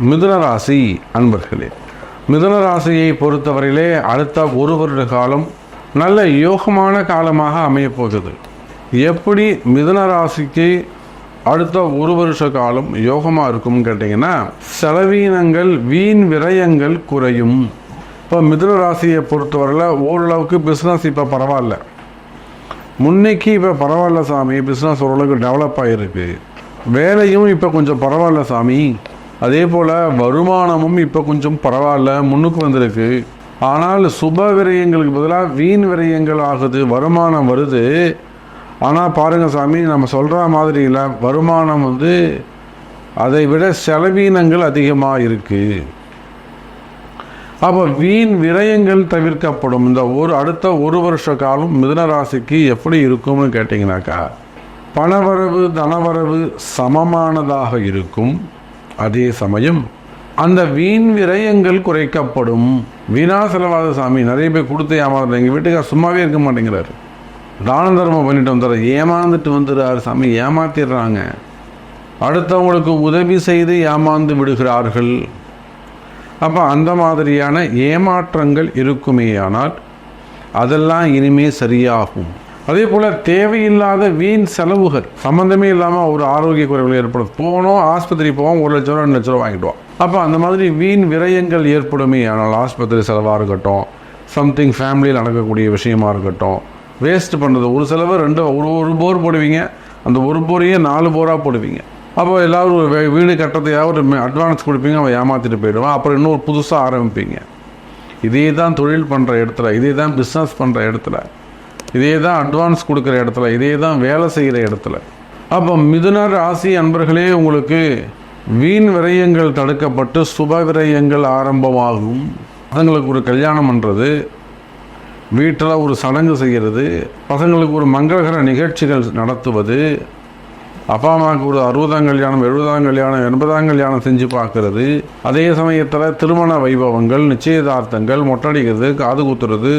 மிதுன ராசி அன்பர்களே மிதுன ராசியை பொறுத்தவரையிலே அடுத்த ஒரு வருட காலம் நல்ல யோகமான காலமாக அமையப்போகுது. எப்படி மிதுன ராசிக்கு அடுத்த ஒரு வருஷ காலம் யோகமாக இருக்கும்னு கேட்டிங்கன்னா செலவீனங்கள் வீண் விரயங்கள் குறையும். இப்போ மிதுன ராசியை பொறுத்தவரையில் ஓரளவுக்கு பிஸ்னஸ் இப்போ பரவாயில்ல. முன்னைக்கு இப்போ பரவாயில்ல சாமி பிஸ்னஸ் ஓரளவுக்கு டெவலப் ஆகிருக்கு வேலையும் இப்போ கொஞ்சம் பரவாயில்ல சாமி. அதே போல் வருமானமும் இப்போ கொஞ்சம் பரவாயில்ல முன்னுக்கு வந்திருக்கு. ஆனால் சுப விரயங்களுக்கு பதிலாக வீண் விரயங்கள் ஆகுது வருமானம் வருது. ஆனால் பாருங்கள் சாமி நம்ம சொல்கிற மாதிரி இல்லை. வருமானம் வந்து அதை விட செலவீனங்கள் அதிகமாக இருக்குது அப்போ வீண் விரயங்கள் தவிர்க்கப்படும். இந்த ஒரு அடுத்த ஒரு வருஷ காலம் மிதனராசிக்கு எப்படி இருக்கும்னு கேட்டிங்கனாக்கா பணவரவு தனவரவு சமமானதாக இருக்கும். அதே சமயம் அந்த வீண் விரயங்கள் குறைக்கப்படும். வீணா செலவாத சாமி நிறைய பேர் கொடுத்து ஏமாறுறாங்க எங்கள் வீட்டுக்கார் சும்மாவே இருக்க மாட்டேங்கிறாரு. தான தர்மம் பண்ணிட்டு வந்துடுற ஏமாந்துட்டு வந்துடுறாரு சாமி. ஏமாத்திடுறாங்க. அடுத்தவங்களுக்கு உதவி செய்து ஏமாந்து விடுகிறார்கள். அப்போ அந்த மாதிரியான ஏமாற்றங்கள் இருக்குமேயானால் அதெல்லாம் இனிமே சரியாகும். அதே போல் தேவையில்லாத வீண் செலவுகள் சம்மந்தமே இல்லாமல் ஒரு ஆரோக்கிய குறைவுகள் ஏற்படும். போனோம் ஆஸ்பத்திரி போவோம் ஒரு லட்ச ரூபா ரெண்டு லட்ச ரூபா வாங்கிடுவோம். அப்போ அந்த மாதிரி வீண் விரயங்கள் ஏற்படுமே ஆனால் ஆஸ்பத்திரி செலவாக இருக்கட்டும் சம்திங் ஃபேமிலியில் நடக்கக்கூடிய விஷயமா இருக்கட்டும் வேஸ்ட் பண்ணுறது ஒரு செலவு ரெண்டு ஒரு ஒரு போர் போடுவீங்க அந்த ஒரு போரையே நாலு போராக போடுவீங்க. அப்போ எல்லோரும் ஒரு வீடு கட்டுறதையாவது ஒரு அட்வான்ஸ் கொடுப்பீங்க அவன் ஏமாற்றிட்டு போயிடுவான். அப்புறம் இன்னொரு புதுசாக ஆரம்பிப்பீங்க. இதே தான் தொழில் பண்ணுற இடத்துல இதே தான் பிஸ்னஸ் பண்ணுற இடத்துல இதே தான் அட்வான்ஸ் கொடுக்குற இடத்துல இதே தான் வேலை செய்கிற இடத்துல. அப்போ மிதுன ராசி அன்பர்களே உங்களுக்கு வீண் விரயங்கள் தடுக்கப்பட்டு சுப விரயங்கள் ஆரம்பமாகும். பசங்களுக்கு ஒரு கல்யாணம் பண்ணுறது வீட்டில் ஒரு சடங்கு செய்கிறது பசங்களுக்கு ஒரு மங்களகர நிகழ்ச்சிகள் நடத்துவது அப்பா அம்மாவுக்கு ஒரு அறுபதாம் கல்யாணம் எழுபதாம் கல்யாணம் எண்பதாம் கல்யாணம் செஞ்சு பார்க்கறது அதே சமயத்தில் திருமண வைபவங்கள் நிச்சயதார்த்தங்கள் மொட்டடிக்கிறது காது குத்துறது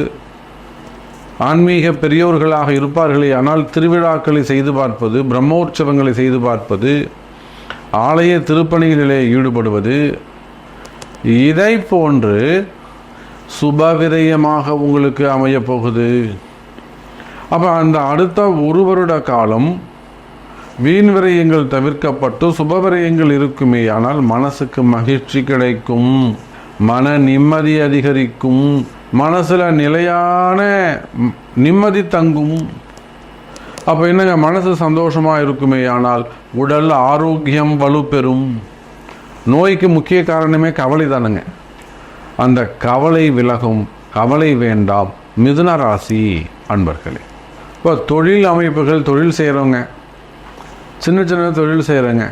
ஆன்மீக பெரியோர்களாக இருப்பார்களே ஆனால் திருவிழாக்களை செய்து பார்ப்பது பிரம்மோற்சவங்களை செய்து பார்ப்பது ஆலய திருப்பணிகளிலே ஈடுபடுவது இதை போன்று சுபவிரயமாக உங்களுக்கு அமையப் போகுது. அப்போ அந்த அடுத்த ஒரு வருட காலம் வீண் விரயங்கள் தவிர்க்கப்பட்டு சுபவிரயங்கள் இருக்குமே ஆனால் மனசுக்கு மகிழ்ச்சி கிடைக்கும் மன நிம்மதி அதிகரிக்கும் மனசில் நிலையான நிம்மதி தங்கும். அப்போ என்னங்க மனசு சந்தோஷமாக இருக்குமே ஆனால் உடல் ஆரோக்கியம் வலுப்பெறும். நோய்க்கு முக்கிய காரணமே கவலை தானுங்க. அந்த கவலை விலகும் கவலை வேண்டாம் மிதுன ராசி அன்பர்களே. இப்போ தொழில் அமைப்புகள் தொழில் செய்கிறவங்க சின்ன சின்ன தொழில் செய்கிறவங்க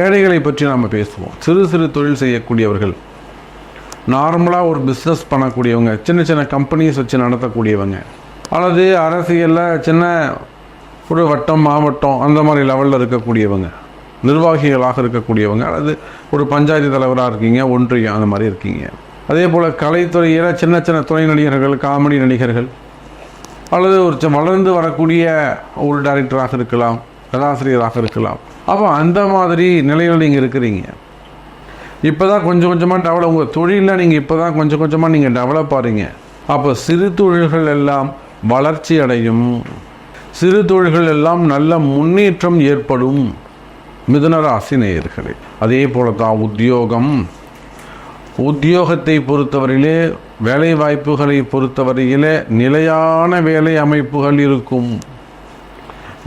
ஏழைகளை பற்றி நாம் பேசுவோம். சிறு சிறு தொழில் செய்யக்கூடியவர்கள் நார்மலாக ஒரு பிஸ்னஸ் பண்ணக்கூடியவங்க சின்ன சின்ன கம்பெனிஸ் வச்சு நடத்தக்கூடியவங்க. அல்லது அரசியலில் சின்ன ஒரு வட்டம் மாவட்டம் அந்த மாதிரி லெவலில் இருக்கக்கூடியவங்க. நிர்வாகிகளாக இருக்கக்கூடியவங்க அல்லது ஒரு பஞ்சாயத்து தலைவராக இருக்கீங்க ஒன்றியம் அந்த மாதிரி இருக்கீங்க. அதே போல் கலைத்துறையில் சின்ன சின்ன துணை நடிகர்கள் காமெடி நடிகர்கள் அல்லது ஒரு வளர்ந்து வரக்கூடிய ஒரு டைரக்டராக இருக்கலாம் கதாசிரியராக இருக்கலாம். அப்போ அந்த மாதிரி நிலையில் நீங்கள் இருக்கிறீங்க. இப்போ தான் கொஞ்சம் கொஞ்சமாக டெவலப் உங்கள் தொழிலில் நீங்கள் இப்போ தான் கொஞ்சம் கொஞ்சமாக நீங்கள் டெவலப் ஆகிறீங்க அப்போ சிறு தொழில்கள் எல்லாம் வளர்ச்சி அடையும். சிறு தொழில்கள் எல்லாம் நல்ல முன்னேற்றம் ஏற்படும். மிதுனராசி நேயர்களே அதே போல தான் உத்தியோகம். உத்தியோகத்தை பொறுத்தவரையிலே வேலை வாய்ப்புகளை பொறுத்தவரையிலே நிலையான வேலை அமைப்புகள் இருக்கும்.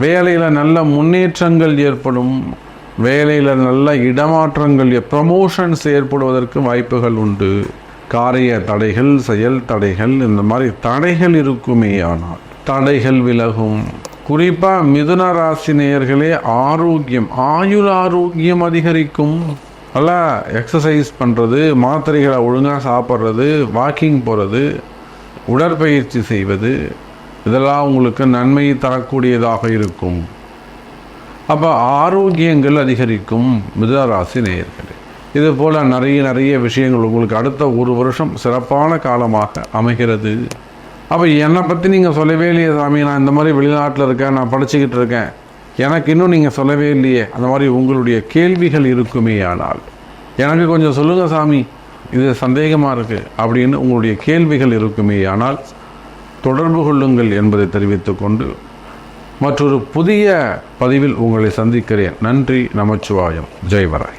வேலையில் நல்ல முன்னேற்றங்கள் ஏற்படும். வேலையில் நல்ல இடமாற்றங்கள் ப்ரமோஷன்ஸ் ஏற்படுவதற்கு வாய்ப்புகள் உண்டு. காரிய தடைகள் செயல் தடைகள் இந்த மாதிரி தடைகள் இருக்குமே ஆனால். தடைகள் விலகும். குறிப்பாக மிதுன ராசி நேயர்களே ஆரோக்கியம் ஆயுள் ஆரோக்கியம் அதிகரிக்கும். நல்லா எக்ஸசைஸ் பண்ணுறது மாத்திரைகளை ஒழுங்காக சாப்பிட்றது வாக்கிங் போகிறது உடற்பயிற்சி செய்வது இதெல்லாம் உங்களுக்கு நன்மை தரக்கூடியதாக இருக்கும். அப்போ ஆரோக்கியங்கள் அதிகரிக்கும் மிதராசி நேயர்களே. இது போல் நிறைய நிறைய விஷயங்கள் உங்களுக்கு அடுத்த ஒரு வருஷம் சிறப்பான காலமாக அமைகிறது. அப்போ என்னை பற்றி நீங்கள் சொல்லவே இல்லையே சாமி. நான் இந்த மாதிரி வெளிநாட்டில் இருக்கேன் நான் படிச்சுக்கிட்டு இருக்கேன். எனக்கு இன்னும் நீங்கள் சொல்லவே இல்லையே. அந்த மாதிரி உங்களுடைய கேள்விகள் இருக்குமே ஆனால். எனக்கு கொஞ்சம் சொல்லுங்கள் சாமி. இது சந்தேகமாக இருக்குது அப்படின்னு உங்களுடைய கேள்விகள் இருக்குமே ஆனால் தொடர்பு கொள்ளுங்கள் என்பதை தெரிவித்துக்கொண்டு மற்றொரு புதிய பதிவில் உங்களை சந்திக்கிறேன். நன்றி நமச்சிவாயம். ஜெய்வராய்